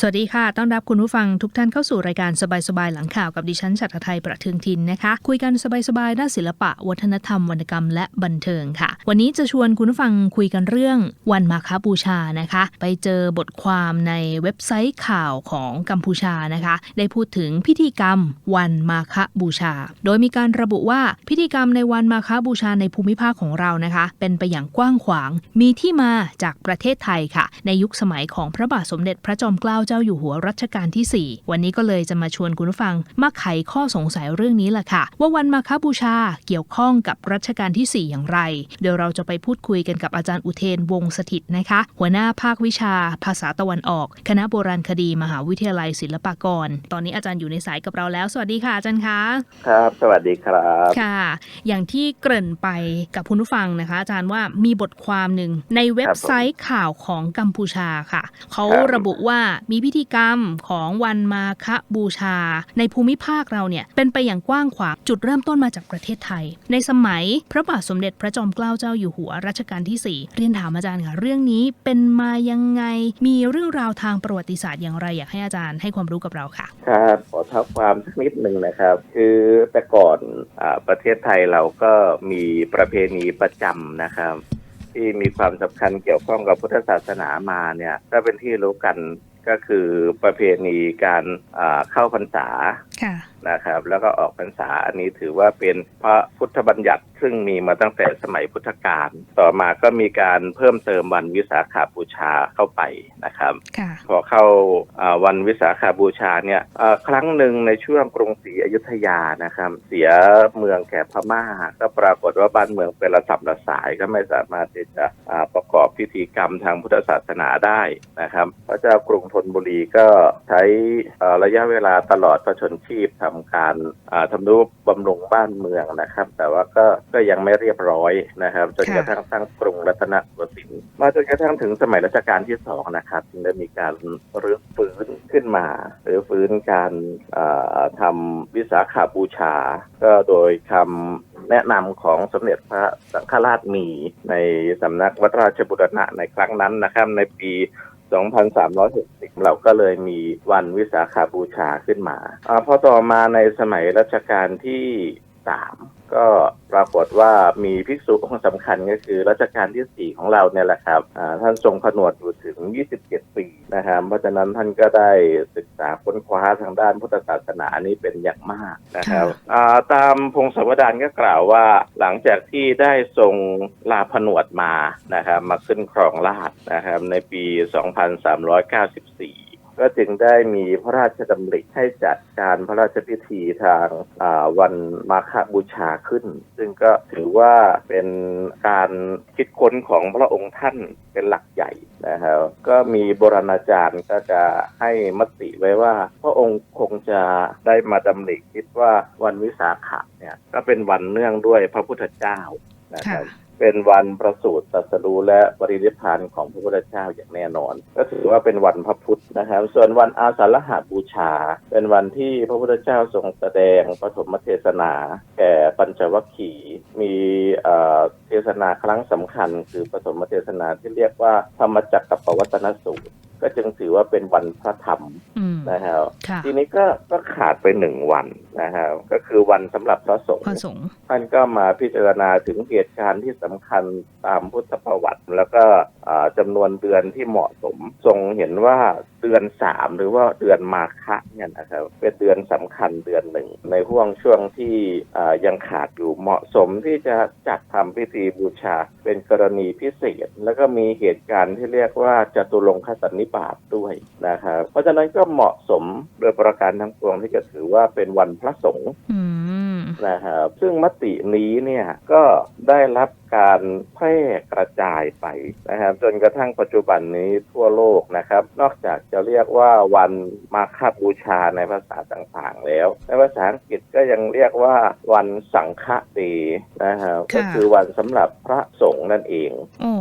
สวัสดีค่ะ ต้อนรับคุณผู้ฟังทุกท่านเข้าสู่รายการสบายๆ หลังข่าวกับดิฉันชัตรไทยประเทืองทินนะคะ คุยกันสบายๆ ด้านศิลปะ วัฒนธรรม วรรณกรรม และบันเทิงค่ะ วันนี้จะชวนคุณผู้ฟังคุยกันเรื่องวันมาคบูชานะคะ ไปเจอบทความในเว็บไซต์ข่าวของกัมพูชานะคะ ได้พูดถึงพิธีกรรมวันมาคบูชา โดยมีการระบุว่าพิธีกรรมในวันมาคบูชาในภูมิภาคของเรานะคะ เป็นไปอย่างกว้างขวาง มีที่มาจากประเทศไทยค่ะ ในยุคสมัยของพระบาทสมเด็จพระจอมเกล้าเจ้าอยู่หัวรัชกาลที่ 4 วันนี้ก็เลยจะมาชวนคุณผู้ฟังมาไขข้อสงสัยเรื่องนี้แหละค่ะ ว่าวันมาคบูชาเกี่ยวข้องกับรัชกาลที่ 4 อย่างไร เดี๋ยวเราจะไปพูดคุยกันกับอาจารย์อุเทนวงศ์สถิตนะคะ หัวหน้าภาควิชา ภาษาตะวันออก คณะโบราณคดีมหาวิทยาลัยศิลปากร ตอนนี้อาจารย์อยู่ในสายกับเราแล้ว สวัสดีค่ะอาจารย์คะครับ สวัสดีครับค่ะ อย่างที่เกริ่นไปกับคุณผู้ฟังนะคะ อาจารย์ว่ามีบทความหนึ่งในเว็บไซต์ข่าวของกัมพูชาค่ะ เขาครับระบุว่ามีพิธีกรรมของวันมาคบูชา ในภูมิภาคเราเนี่ยเป็นไปอย่างกว้างขวางจุดเริ่มต้นมาจากประเทศไทย ในสมัยพระบาทสมเด็จพระจอมเกล้าเจ้าอยู่หัวรัชกาลที่ 4 เรียนถามอาจารย์ค่ะเรื่องนี้เป็นมายังไงมีเรื่องราวทางประวัติศาสตร์อย่างไรอยากให้อาจารย์ให้ความรู้กับเราค่ะครับขอเท้าความสักนิดหนึ่งนะครับ คือแต่ก่อนอประเทศไทยเราก็มีประเพณีประจำนะครับที่มีความสำคัญเกี่ยวข้องกับพุทธศาสนามาเนี่ยก็เป็นที่รู้กัน ก็คือประเพณีการอ่าเข้าพรรษาค่ะนะครับ แล้วก็ออกพรรษาอันนี้ถือว่าเป็นพระพุทธบัญญัติซึ่งมีมาตั้งแต่สมัยพุทธกาลต่อมาก็มีการเพิ่มเติมวันวิสาขาบูชาเข้าไปนะครับค่ะพอเข้าอ่าวันวิสาขาบูชาเนี่ยอ่าครั้งหนึ่งในช่วงกรุงศรีอยุธยานะครับ เสียเมืองแก่พม่า ก็ปรากฏว่าบ้านเมืองเป็นระสับระสายก็ไม่สามารถที่จะอ่าประกอบพิธีกรรมทางพุทธศาสนาได้นะครับพระเจ้ากรุงธนบุรีก็ใช้อ่าระยะเวลาตลอดพระชนชีพทำการอ่าทำนุบำรุงบ้านเมืองนะครับ แต่ว่าก็ก็ยังไม่เรียบร้อยนะครับจนกระทั่งสร้างกรุงรัตนโกสินทร์มาจนกระทั่งถึงสมัยรัชกาลที่สองนะครับจึงได้มีการรื้อฟื้นขึ้นมา หรือฟื้นการอ่าทำวิสาขาบูชา ก็โดยคำแนะนำของสมเด็จพระสังฆราชมีในสำนักวัดราชบุรณะในครั้งนั้นนะครับในปี2360 เราก็เลยมีวันวิสาขาบูชาขึ้นมาอาพอต่อมาในสมัยรัชกาลที่3 ก็ปรากฏว่ามีภิกษุองค์สำคัญก็คือรัชกาลที่4ของเราเนี่ยแหละครับอ่าท่านทรงผนวดอยู่ถึง 27 ปีนะครับเพราะฉะนั้นท่านก็ได้ศึกษาค้นคว้าทางด้านพุทธศาสนานี้เป็นอย่างมากนะครับอ่าตามพงศาวดารก็กล่าวว่าหลังจากที่ได้ทรงลาผนวดมานะครับมาขึ้นครองราชย์นะครับในปี 2394 ก็จึงได้มีพระราชดำริให้จัดการพระราชพิธีทางาวันมาฆบูชาขึ้น ซึ่งก็ถือว่าเป็นการคิดค้นของพระองค์ท่านเป็นหลักใหญ่นะครับก็มีโบราณอาจารย์ก็จะให้มติไว้ว่า พระองค์คงจะได้มาดำริคิดว่าวันวิสาขะเนี่ยก็เป็นวันเนื่องด้วยพระพุทธเจ้านะครับ เป็นวันประสูติตรัสรู้และปรินิพพานของพระพุทธเจ้าอย่างแน่นอน ก็ถือว่าเป็นวันพระพุทธนะครับ ส่วนวันอาสาฬหาบูชา เป็นวันที่พระพุทธเจ้าทรงแสดงปฐมเทศนา แก่ปัญจวัคคีย์มีเอ่อเทศนาครั้งสำคัญ คือปฐมเทศนาที่เรียกว่าธรรมจักรกับปวัตนสูตร ก็จึงถือว่าเป็นวันพระธรรมอืมนะครับค่ะทีนี้ก็ก็ขาดไปหนึ่งวันนะครับก็คือวันสำหรับพระสงฆ์พระสงฆ์ท่านก็มาพิจารณาถึงเหตุการณ์ที่สำคัญตามพุทธประวัติ แล้วก็อ่าจำานวนเดือนที่เหมาะสม ทรงเห็นว่าเดือนสามหรือว่าเดือนมาฆะเนี่ยนะครับเป็นเดือนสำคัญเดือนหนึ่ง ในห่วงช่วงที่อ่ายังขาดอยู่เหมาะสมที่จะจัดทำพิธีบูชาเป็นกรณีพิเศษ แล้วก็มีเหตุการณ์ที่เรียกว่าจตุรงคสันนิบาตด้วยนะครับเพราะฉะนั้นก็เหมาะสมโดยประการทั้งปวงที่จะถือว่าเป็นวันพระสงฆ์อืมนะครับซึ่งมตินี้เนี่ยก็ได้รับ การแพร่กระจายไปนะครับ จนกระทั่งปัจจุบันนี้ทั่วโลกนะครับ นอกจากจะเรียกว่าวันมาฆบูชาในภาษาต่างๆ แล้ว ในภาษาอังกฤษก็ยังเรียกว่าวันสังฆเดย์นะครับค่ะก็คือวันสำหรับพระสงฆ์นั่นเองโอ้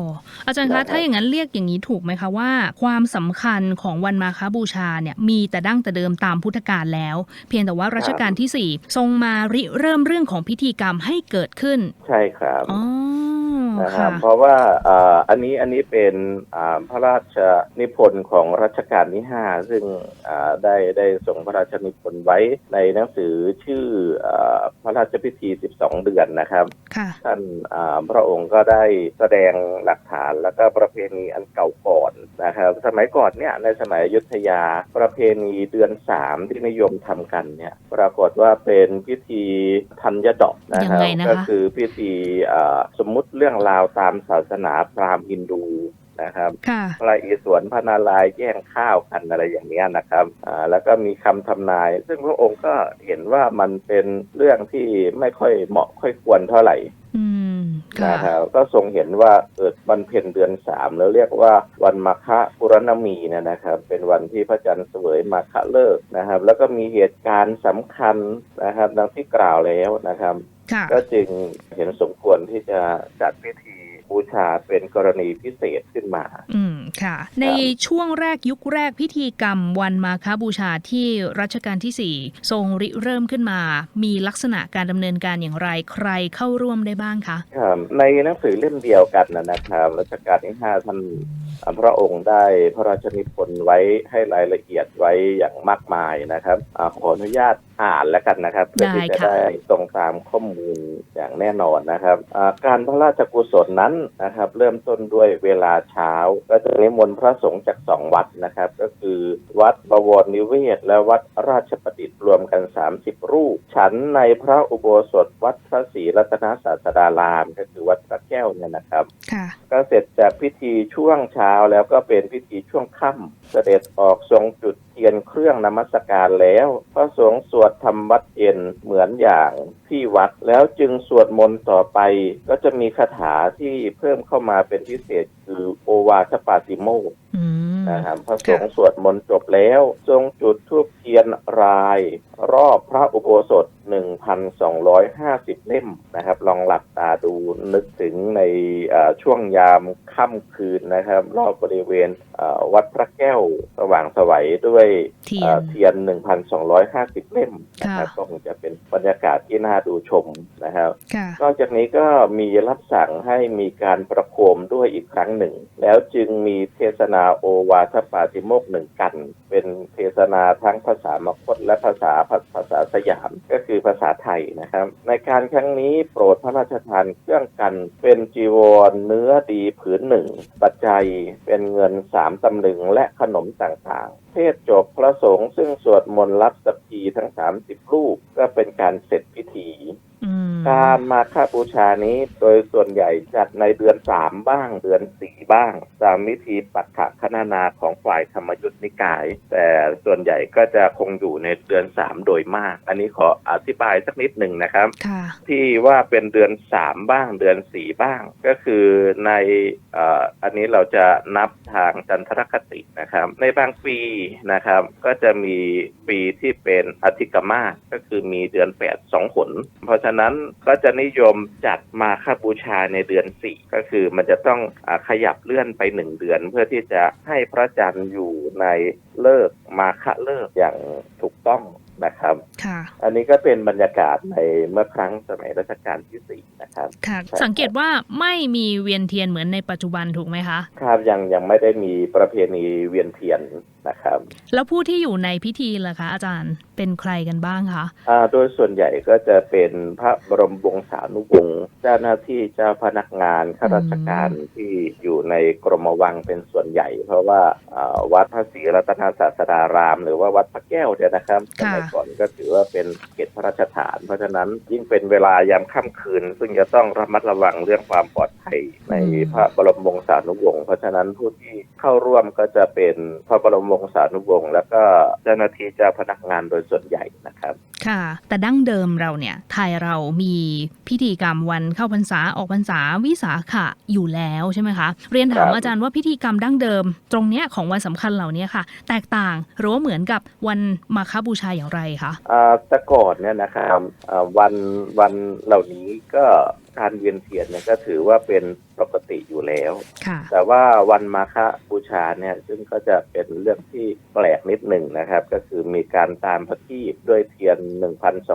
อาจารย์ครัคะบถ้าอย่างนั้นเรียกอย่างนี้ถูกไหมคะว่า ความสำคัญของวันมาคบูชาเนี่ยมีแต่ดั้งแต่เดิมตามพุทธกาลแล้ว เพียงแต่ว่ารัชกาลที่ 4 ทรงมาริเริ่มเรื่องของพิธีกรรมให้เกิดขึ้น ใช่ครับอ๋อนะครับค่ะเพราะว่าอ่าอันนี้อันนี้เป็นอ่าพระราชนิพนธ์ของรัชกาลที่ห้าซึ่งอ่าได้ได้ส่งพระราชนิพนธ์ไว้ในหนังสือชื่ออาพระราชพิธี 12 เดือนนะครับค่ะ ท่านอ่าพระองค์ก็ได้แสดงหลักฐานแล้วก็ประเพณีอันเก่าก่อนนะครับ สมัยก่อนเนี่ยในสมัยอยุธยาประเพณีเดือนสามที่นิยมทำกันเนี่ยปรากฏว่าเป็นพิธีธัญดอกนะคยัรับงไงนะคะก็คือพิธีอ่าสมมุติเรื่องราวตามศาสนาพราหมณ์ฮินดู นะครับค่ะพระอิศวรพระนารายณ์แย่งข้าวกันอะไรอย่างเนี้ยนะครับอ่าแล้วก็มีคำทำนาย ซึ่งพระองค์ก็เห็นว่ามันเป็นเรื่องที่ไม่ค่อยเหมาะค่อยควรเท่าไหร่อืมค่ะนะครับก็ทรงเห็นว่าเกิดวันเพ็ญเดือนสามแล้วเรียกว่าวันมาฆปุรณมีเนยนะครับ เป็นวันที่พระจันทร์เสวยมาฆเลิกษ์นะครับ แล้วก็มีเหตุการณ์สำคัญนะครับดังที่กล่าวแล้วนะครับค่ะก็จึงเห็นสมควรที่จะจัดพิธี บูชาเป็นกรณีพิเศษขึ้นมาอื ค่ะ ในช่วงแรกยุคแรกพิธีกรรมวันมาคบูชาที่รัชกาลที่ 4 ทรงริเริ่มขึ้นมา มีลักษณะการดำเนินการอย่างไรใครเข้าร่วมได้บ้างคะครับในหนังสือเล่มเดียวกันนะนะครับรัชกาลที่ห้าท่านอ่าพระองค์ได้พระราชนิพนธ์ไว้ให้รายละเอียดไว้อย่างมากมายนะครับอาขออนุญาตอ่านแล้วกันนะครับเพื่อที่จะได้ค่ะได้ตรงตามข้อมูลอย่างแน่นอนนะครับอ่าการพระราชกุศลนั้นนะครับ เริ่มต้นด้วยเวลาเช้าก็จะนิมนต์พระสงฆ์จากสองวัดนะครับ ก็คือวัดบวรนิเวศ และวัดราชประดิษฐ์รวมกัน 30 รูป ฉันในพระอุโบสถวัดพระศรีรัตนศาสดาราม ก็คือวัดพระแก้วเนี่ยนะครับค่ะก็เสร็จจากพิธีช่วงเช้าแล้วก็เป็นพิธีช่วงค่ำเสด็จออกทรงจุดเทียนเครื่องนมัสการแล้ว พระสงฆ์สวดธรรมวัดเย็นเหมือนอย่างที่วัดแล้วจึงสวดมนต์ต่อไป ก็จะมีคาถาที่เพิ่มเข้ามาเป็นพิเศษคือโอวาทปาติโมกข์อืมนะครับพระสงฆ์สวดมนต์จบแล้ว ทรงจุดธูปเทียนรายรอบพระอุโบสถ 1,250 เล่มนะครับ ลองหลับตาดูนึกถึงในเอ่อช่วงยามค่ำคืนนะครับ รอบบริเวณเอ่อวัดพระแก้วสว่างไสวัยด้วยเทียเอ่อนเทียน 1,250 เล่มนะครับค่ะก็คงจะเป็นบรรยากาศที่น่าดูชมนะครับค่ะนอกจากนี้ก็มีรับสั่งให้มีการประโคมด้วยอีกครั้งหนึ่ง แล้วจึงมีเทศนาโอวาทปาติโมกข์หนึ่งกัน เป็นเทศนาทั้งภาษามคตและภาษาภาษาสยามก็คือภาษาไทยนะครับ ในการครั้งนี้โปรดพระราชทานเครื่องกันเป็นจีวรเนื้อดีผืนหนึ่ง ปัจจัยเป็นเงินสามตำลึงและขนมต่างๆ เทศจบพระสงฆ์ซึ่งสวดมนต์รับสัพพีทั้ง30รูปก็เป็นการเสร็จพิธีอืมการมาค่าบูชานี้โดยส่วนใหญ่จัดในเดือนสามบ้างเดือนสี่บ้าง ตามวิธีปัจฉคณนาของฝ่ายธรรมยุทธนิกาย แต่ส่วนใหญ่ก็จะคงอยู่ในเดือนสามโดยมาก อันนี้ขออธิบายสักนิดหนึ่งนะครับค่ะที่ว่าเป็นเดือนสามบ้างเดือนสี่บ้าง ก็คือในเอ่ออันนี้เราจะนับทางจันทรคตินะครับ ในบางปีนะครับ ก็จะมีปีที่เป็นอธิกมาศก็คือมีเดือนแปดสองหนเพราะฉะนั้นก็จะนิยมจัดมาคบูชาในเดือนสี่ก็คือมันจะต้องอาขยับเลื่อนไปหนึ่งเดือน เพื่อที่จะให้พระจันทร์อยู่ในเลิกษ์มาฆเลิกษ์อย่างถูกต้องนะครับค่ะอันนี้ก็เป็นบรรยากาศในเมื่อครั้งสมัยรัชกาลที่สี่นะครับค่ะใช่สังเกตว่าไม่มีเวียนเทียนเหมือนในปัจจุบันถูกไหมคะ ครับยังยังไม่ได้มีประเพณีเวียนเทียน นะครับ แล้วผู้ที่อยู่ในพิธีล่ะคะ อาจารย์เป็นใครกันบ้างคะอ่าโดยส่วนใหญ่ก็จะเป็นพระบรมวงศานุวงศ์เจ้าหน้าที่เจ้าพนักงานข้าราชการที่อยู่ในกรมวังเป็นส่วนใหญ่ เพราะว่าอ่าวัดพระศรีรัตนศาสดาราม หรือว่าวัดพระแก้วเนี่ยนะครับสค่ะมัยก่อนก็ถือว่าเป็นเขตพระราชฐาน เพราะฉะนั้นยิ่งเป็นเวลายามค่ำคืน ซึ่งจะต้องระมัดระวังเรื่องความปลอดภัยในพระบรมวงศานุวงศ์เพราะฉะนั้นผู้ที่เข้าร่วมก็จะเป็นพระบรมวงศานุวงศ์แล้วก็เจ้าหน้าที่เจ้าพนักงานโดยส่วนใหญ่นะครับ ค่ะ แต่ดั้งเดิมเราเนี่ยไทยเรามีพิธีกรรมวันเข้าพรรษาออกพรรษาวิสาขะอยู่แล้วใช่ไหมคะ เรียนถามครับอาจารย์ว่าพิธีกรรมดั้งเดิม ตรงเนี้ยของวันสำคัญเหล่านี้ค่ะ แตกต่างหรือว่าเหมือนกับวันมาคบูชาอย่างไรคะอ่าแต่ก่อนเนี่ยนะครับอ่าวันวันเหล่านี้ก็การเวียนเทียนเนี่ยก็ถือว่าเป็น ปกติอยู่อยู่แล้ว ค่ะ แต่ว่าวันมาฆบูชาเนี่ยซึ่งก็จะเป็นเรื่องที่แปลกนิดหนึ่งนะครับ ก็คือมีการตามประทีปด้วยเทียน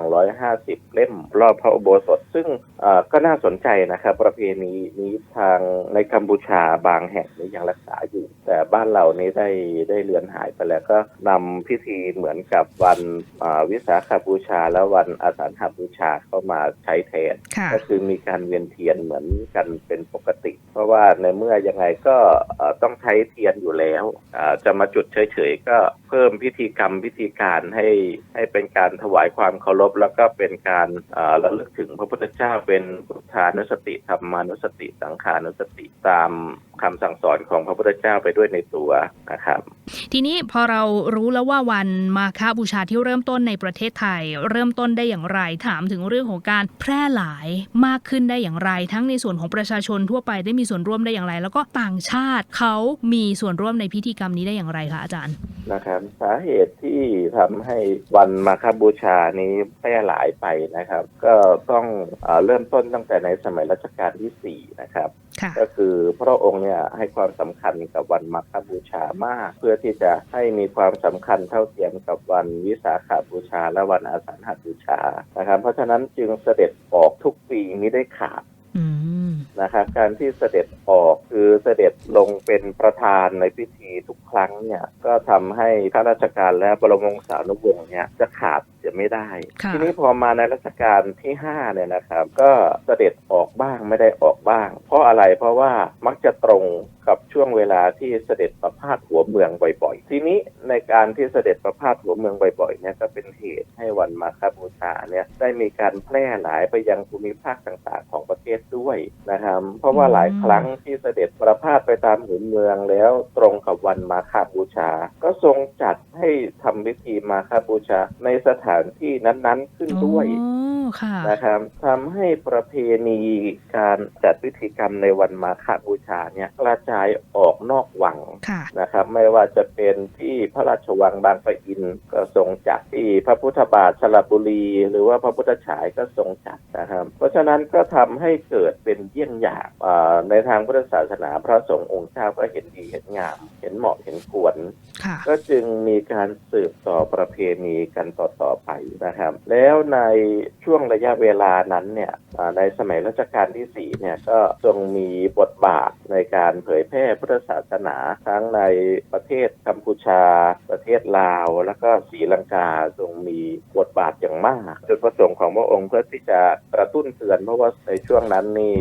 1,250 เล่มรอบพระอุโบสถ ซึ่งเอ่อก็น่าสนใจนะครับ ประเพณีนี้ทางในกัมพูชาบางแห่งนี้ยังรักษาอยู่ แต่บ้านเรานี้ได้ได้เลือนหายไปแล้วก็นำพิธีเหมือนกับวันอ่าวิสาขบูชา และวันอาสาฬหบูชาเข้ามาใช้แทนค่ะก็คือมีการเวียนเทียนเหมือนกันเป็นปกติ เพราะว่าในเมื่อยังไงก็ต้องใช้เทียนอยู่แล้วจะมาจุดเฉยๆ ก็เพิ่มพิธีกรรมพิธีการให้ให้เป็นการถวายความเคารพ แล้วก็เป็นการระลึกถึงพระพุทธเจ้าเป็นพุทธานุสติธรรมานุสติ สังขานุสติตามคำสั่งสอนของพระพุทธเจ้าไปด้วยในตัวนะครับ ทีนี้พอเรารู้แล้วว่าวันมาฆบูชาที่เริ่มต้นในประเทศไทย เริ่มต้นได้อย่างไรถามถึงเรื่องของการแพร่หลายมากขึ้นได้อย่างไร ทั้งในส่วนของประชาชนทั่วไปได้มีส่วนร่วมได้อย่างไร แล้วก็ต่างชาติเขามีส่วนร่วมในพิธีกรรมนี้ได้อย่างไรคะอาจารย์นะครับสาเหตุที่ทำให้วันมาคบูชานี้แพร่หลายไปนะครับ ก็ต้องเออเริ่มต้นตั้งแต่ในสมัยรัชกาลที่4นะครับค่ะก็คือพระองค์เนี่ยให้ความสำคัญกับวันมาคบูชามาก เพื่อที่จะให้มีความสำคัญเท่าเทียมกับวันวิสาขบูชาและวันอาสาฬหบูชานะครับ เพราะฉะนั้นจึงเสด็จออกทุกปีไม่ได้ขาดอืม นะครับ การที่เสด็จออกคือเสด็จลงเป็นประธานในพิธีทุกครั้งเนี่ย ก็ทำให้ข้าราชการและบรมวงศานุวงศ์เนี่ยจะขาดจะไม่ได้ค่ะทีนี้พอมาในรัชกาลที่5เนี่ยนะครับ ก็เสด็จออกบ้างไม่ได้ออกบ้าง เพราะอะไรเพราะว่ามักจะตรง กับช่วงเวลาที่เสด็จประพาสหัวเมืองบ่อยๆ ทีนี้ในการที่เสด็จประพาสหัวเมืองบ่อยๆเนี่ยก็เป็นเหตุให้วันมาคบูชาเนี่ยได้มีการแพร่หลายไปยังภูมิภาคต่างๆ ของประเทศด้วยนะครับเพราะว่าหลายครั้งที่เสด็จประพาสไปตามหัวเมืองแล้วตรงกับวันมาคบูชา ก็ทรงจัดให้ทำพิธีมาคบูชาในสถานที่นั้นๆขึ้นด้วยอ๋อค่ะนะครับทำให้ประเพณีการจัดพิธีกรรมในวันมาฆบูชาเนี่ยกระจายออกนอกวังค่ะนะครับ ไม่ว่าจะเป็นที่พระราชวังบางปะอินก็ทรงจัดที่พระพุทธบาทสระบุรี หรือว่าพระพุทธฉายก็ทรงจัดนะครับ เพราะฉะนั้นก็ทำให้เกิดเป็นเยี่ยงอย่างอ่าในทางพุทธศาสนาพระสงฆ์องค์เจ้าก็เห็นดีเห็นงาม เห็นเหมาะเห็นควรค่ะก็จึงมีการสืบต่อประเพณีกันต่อๆไปนะครับ แล้วในช่วงระยะเวลานั้นเนี่ยอ่าในสมัยรัชกาลที่4เนี่ยก็ทรงมีบทบาทในการเผยแพร่พุทธศาสนาทั้งในประเทศกัมพูชา ประเทศลาว แล้วก็ศรีลังกาทรงมีบทบาทอย่างมากจุดประสงค์ของพระองค์เพื่อที่จะกระตุ้นเตือนเพราะว่าในช่วงนั้นนี่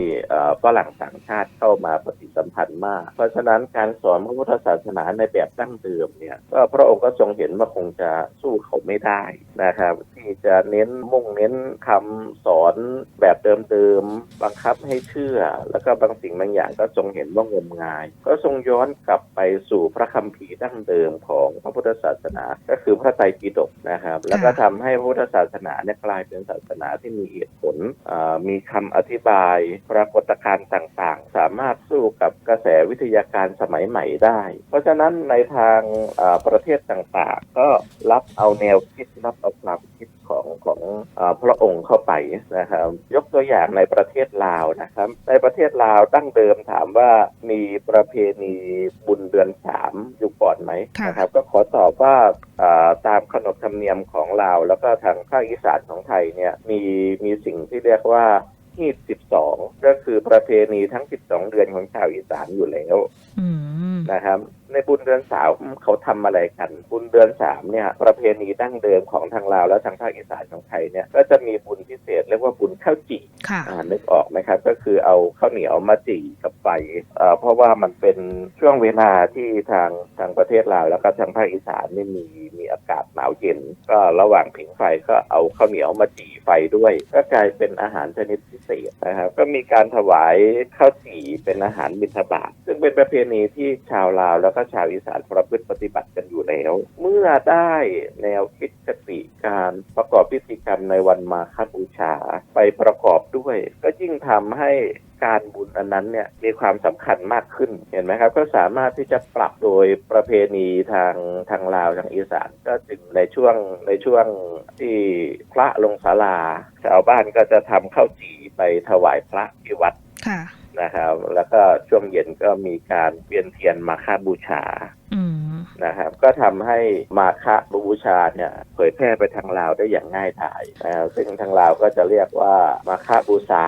ฝรั่งต่างชาติเข้ามาปฏิสัมพันธ์มาก เพราะฉะนั้นการสอนพระพุทธศาสนาในแบบดั้งเดิมเนี่ยก็พระองค์ก็ทรงเห็นว่าคงจะสู้เขาไม่ได้นะครับ ที่จะเน้นมุ่งเน้นคำสอนแบบเดิมๆบังคับให้เชื่อ แล้วก็บางสิ่งบางอย่างก็ทรงเห็นว่างมงายก็ทรงย้อนกลับไปสู่พระคัมภีร์ดั้งเดิมของพระพุทธศาสนา ก็คือพระไตรปิฎกนะครับ แล้วก็ทำให้พระพุทธศาสนาเนี่ยกลายเป็นศาสนาที่มีเหตุผลอ่ามีคำอธิบายปรากฏการณ์ต่างๆ สามารถสู้กับกระแสวิทยาการสมัยใหม่ได้ เพราะฉะนั้นในทางอ่าประเทศต่างๆ ก็รับเอาแนวคิดรับเอาความคิด ของของอาพระองค์เข้าไปนะครับยกตัวอย่างในประเทศลาวนะครับ ในประเทศลาวดั้งเดิมถามว่ามีประเพณีบุญเดือนสามอยู่ก่อนไหมค่ะนะครับ ก็ขอตอบว่าอ่าตามขนบธรรมเนียมของลาว แล้วก็ทางภาคอีสานของไทยเนี่ยมีมีสิ่งที่เรียกว่าฮีด12 ก็คือประเพณีทั้ง 12 เดือนของชาวอีสานอยู่แล้วอืมนะครับในบุญเดือนสามเขาทำอะไรกัน บุญเดือนสามเนี่ยประเพณีดั้งเดิมของทางลาวและทางภาคอีสานของไทยเนี่ยก็จะมีบุญพิเศษเรียกว่าบุญข้าวจี่ค่ะอ่านึกออกไหมครับก็คือเอาข้าวเหนียวมาจี่กับไฟเอ่อเพราะว่ามันเป็นช่วงเวลาที่ทางทางประเทศลาวแล้วก็ทางภาคอีสานนี่มีมีอากาศหนาวเย็น ก็ระหว่างผิงไฟก็เอาข้าวเหนียวมาจี่ไฟด้วย ก็กลายเป็นอาหารชนิดพิเศษนะครับก็มีการถวายข้าวจี่เป็นอาหารบิณฑบาตซึ่งเป็นประเพณีที่ชาวลาวแล้วก็ชาวอีสานประพฤติปฏิบัติกันอยู่แล้ว เมื่อได้แนวคิดกติการประกอบพิธีกรรมในวันมาฆบูชาไปประกอบด้วย ก็ยิ่งทำให้การบุญอันนั้นเนี่ยมีความสำคัญมากขึ้นเห็นไหมครับ ก็สามารถที่จะปรับโดยประเพณีทางทางลาวทางอีสานก็จึงในช่วงในช่วงที่พระลงศาลาชาวบ้านก็จะทำข้าวจี่ไปถวายพระที่วัดค่ะ นะครับ แล้วก็ช่วงเย็นก็มีการเวียนเทียนมาฆบูชา นะครับ ก็ทำให้มาฆบูชาเนี่ยเผยแพร่ไปทางลาวได้อย่างง่ายดายนะครับซึ่งทางลาวก็จะเรียกว่ามาฆบูชา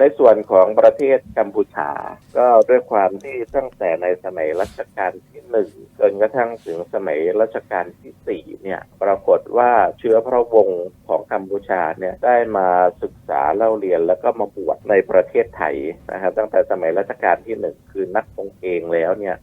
ในส่วนของประเทศกัมพูชา ก็ด้วยความที่ตั้งแต่ในสมัยรัชกาลที่หนึ่งจนกระทั่งถึงสมัยรัชกาลที่สี่เนี่ยปรากฏว่าเชื้อพระวงศ์ของกัมพูชาเนี่ยได้มาศึกษาเล่าเรียนแล้วก็มาบวชในประเทศไทยนะครับตั้งแต่สมัยรัชกาลที่หนึ่งคือนักปงเองแล้วเนี่ย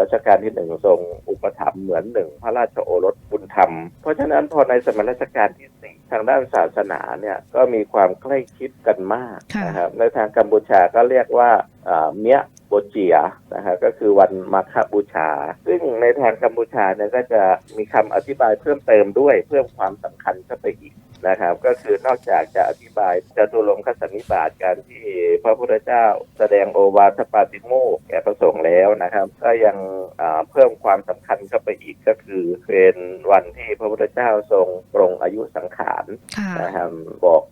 รัชกาลที่หนึ่งทรงอุปถัมภ์เหมือนหนึ่งพระราชโอรสบุญธรรม เพราะฉะนั้นพอในสมัยรัชกาลที่สี่ทางด้านศาสนาเนี่ยก็มีความใกล้ชิดกันมากค่ะนะครับในทางกัมพูชาก็เรียกว่าอ่าเมียโบเจียนะครับก็คือวันมาฆบูชา ซึ่งในทางกัมพูชาเนี่ยก็จะมีคำอธิบายเพิ่มเติมด้วยเพิ่มความสำคัญเข้าไปอีกนะครับก็คือนอกจากจะอธิบายจตุรงคสันนิบาตการที่พระพุทธเจ้าแสดงโอวาทปาติโมกข์แก่พระสงฆ์แล้วนะครับ ก็ยังอ่าเพิ่มความสำคัญเข้าไปอีกก็คือเป็นวันที่พระพุทธเจ้าทรงปรงอายุสังขารค่ะนะครับบอก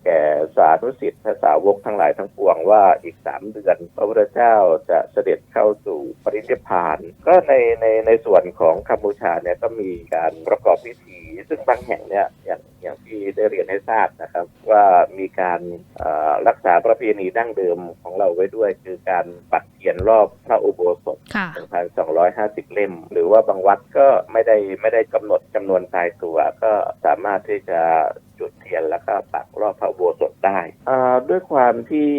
แก่สาธุสิทธิ์และสาวกทั้งหลายทั้งปวงว่าอีกสามเดือนพระพุทธเจ้าจะเสด็จเข้าสู่ปรินิพพาน ก็ในในในส่วนของกัมพูชาเนี่ยก็มีการประกอบพิธี ซึ่งบางแห่งเนี่ยอย่างอย่างที่ได้เรียนให้ทราบนะครับ ว่ามีการเอ่อรักษาประเพณีดั้งเดิมของเราไว้ด้วย คือการปัดเทียนรอบพระอุโบสถค่ะ1,250 เล่ม หรือว่าบางวัดก็ไม่ได้ไม่ได้กำหนดจำนวนตายตัวก็สามารถที่จะจุดเทียนแล้วก็ปักรอบพระอุโบสถได้ด้วยความที่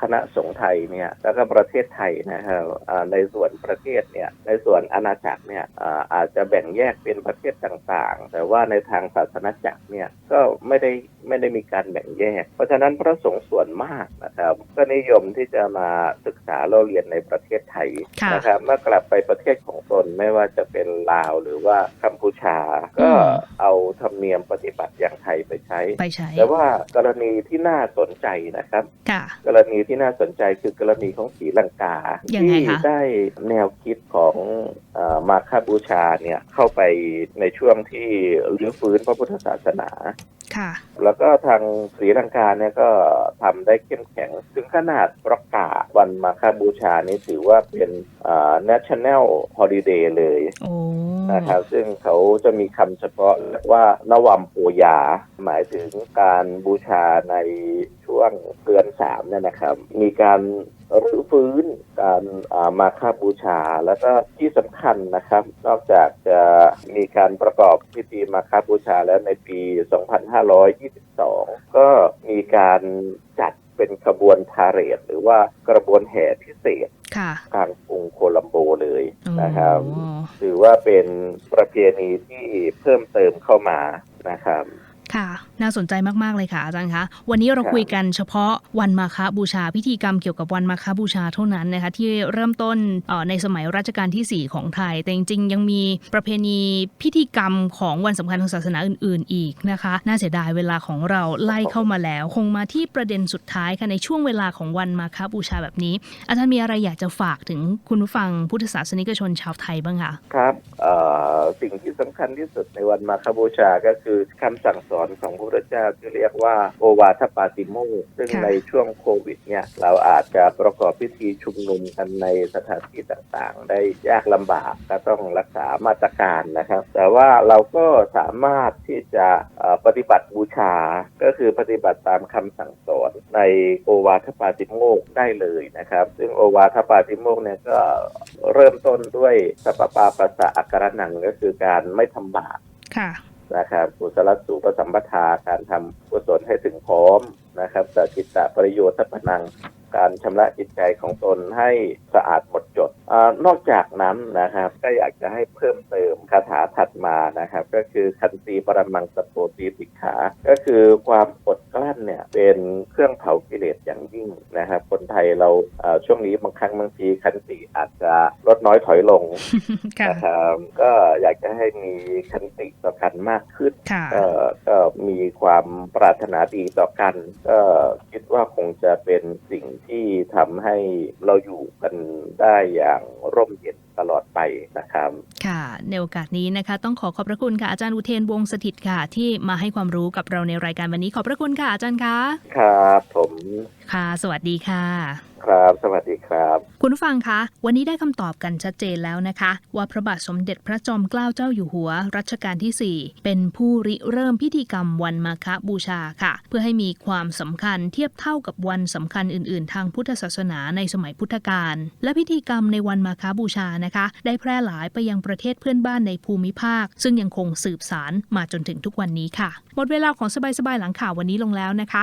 คณะสงฆ์ไทยเนี่ยแล้วก็ประเทศไทยนะครับในส่วนประเทศเนี่ยในส่วนอาณาจักรเนี่ยอาจจะแบ่งแยกเป็นประเทศต่างๆ แต่ว่าในทางศาสนาจักรเนี่ยก็ไม่ได้ ไม่ได้มีการแบ่งแยก เพราะฉะนั้นพระสงฆ์ส่วนมากนะครับ ก็นิยมที่จะมาศึกษาเราเรียนในประเทศไทยค่ะนะครับเมื่อกลับไปประเทศของตนไม่ว่าจะเป็นลาวหรือว่ากัมพูชา ก็เอาธรรมเนียมปฏิบัติอย่างไทยไปใช้ไปใช้ แต่ว่ากรณีที่น่าสนใจนะครับค่ะกรณีที่น่าสนใจคือกรณีของศรีลังกายังไงที่คะได้แนวคิดของเออมาคาบูชาเนี่ยเข้าไปในช่วงที่รื้อฟื้นพระพุทธศาสนา ค่ะ แล้วก็ทางศรีลังกาเนี่ยก็ทำได้เข้มแข็ง ถึงขนาดประกาศวันมาคาบูชานี่ถือว่าเป็นอ่า national holiday เลยโอ้นะครับซึ่งเขาจะมีคำเฉพาะเรียกว่านวัมโปยา หมายถึงการบูชาในช่วงเดือนสามเนี่ยนะครับ มีการ รื้อฟื้นการอ่ามาคาบูชา แล้วก็ที่สำคัญนะครับ นอกจากจะมีการประกอบพิธีมาคาบูชาแล้วในปี 2522 ก็มีการจัดเป็นขบวนพาเหรดหรือว่ากระบวนแห่พิเศษค่ะกลางกรุงโคลัมโบเลยนะครับโอ้ถือว่าเป็นประเพณีที่เพิ่มเติมเข้ามานะครับค่ะ น่าสนใจมากๆเลยค่ะอาจารย์คะ วันนี้เราคุยกันเฉพาะวันมาฆบูชาพิธีกรรมเกี่ยวกับวันมาฆบูชาเท่านั้นนะคะที่เริ่มต้นในสมัยรัชกาลที่ 4 ของไทย แต่จริงๆ ยังมีประเพณีพิธีกรรมของวันสำคัญทางศาสนาอื่น ๆ อีกนะคะ น่าเสียดายเวลาของเราไล่เข้ามาแล้ว คงมาที่ประเด็นสุดท้ายค่ะในช่วงเวลาของวันมาฆบูชาแบบนี้ อาจารย์มีอะไรอยากจะฝากถึงคุณผู้ฟังพุทธศาสนิกชนชาวไทยบ้างคะครับ สิ่งที่สำคัญที่สุดในวันมาคบูชาก็คือคำสั่งสอนของพระพุทธเจ้าที่เรียกว่าโอวาทปาติโมกซึ่งในช่วงโควิดเนี่ยเราอาจจะประกอบพิธีชุมนุมกันในสถานที่ต่างๆ ได้ยากลำบากก็ต้องรักษามาตรการนะครับ แต่ว่าเราก็สามารถที่จะปฏิบัติบูชา ก็คือปฏิบัติตามคำสั่งสอนในโอวาทปาติโมกได้เลยนะครับ ซึ่งโอวาทปาติโมกเนี่ยก็เริ่มต้นด้วยสัพพปาปัสสะอักขรนังก็คือการไม่ทำบาปค่ะนะครับกุศลสูปสัมปทาการทำกุศลให้ถึงพร้อมนะครับสัจจิตตประโยชน์ทัพนัง การชำระจิตใจของตนให้สะอาดหมดจดอานอกจากนั้นนะครับ ก็อยากจะให้เพิ่มเติมคาถาถัดมานะครับ ก็คือคันตีปรมังสโปตีติขา ก็คือความอดกลั้นเนี่ยเป็นเครื่องเผากิเลสอย่างยิ่ง นะครับคนไทยเราเอ่อช่วงนี้บางครั้งบางทีคันติอาจจะลดน้อยถอยลงค่ะนะครับก็อยากจะให้มีคันติต่อกันมากขึ้นค่ะก็ก็มีความปรารถนาดีต่อกัน ก็คิดว่าคงจะเป็นสิ่งที่ทำให้เราอยู่กันได้อย่างร่มเย็น ตลอดไปนะครับ ค่ะ ในโอกาสนี้นะคะ ต้องขอขอบพระคุณค่ะอาจารย์อุเทนวงศ์สถิตย์ค่ะ ที่มาให้ความรู้กับเราในรายการวันนี้ขอบพระคุณค่ะอาจารย์คะครับผมค่ะ สวัสดีค่ะ ครับ สวัสดีครับ คุณฟังคะ วันนี้ได้คำตอบกันชัดเจนแล้วนะคะ ว่าพระบาทสมเด็จพระจอมเกล้าเจ้าอยู่หัว รัชกาลที่ 4 เป็นผู้ริเริ่มพิธีกรรมวันมาฆบูชาค่ะ เพื่อให้มีความสำคัญเทียบเท่ากับวันสำคัญอื่น ๆ ทางพุทธศาสนาในสมัยพุทธกาลและพิธีกรรมในวันมาฆบูชานะคะ ได้แพร่หลายไปยังประเทศเพื่อนบ้านในภูมิภาค ซึ่งยังคงสืบสารมาจนถึงทุกวันนี้ค่ะหมดเวลาของสบายๆหลังข่าววันนี้ลงแล้วนะคะ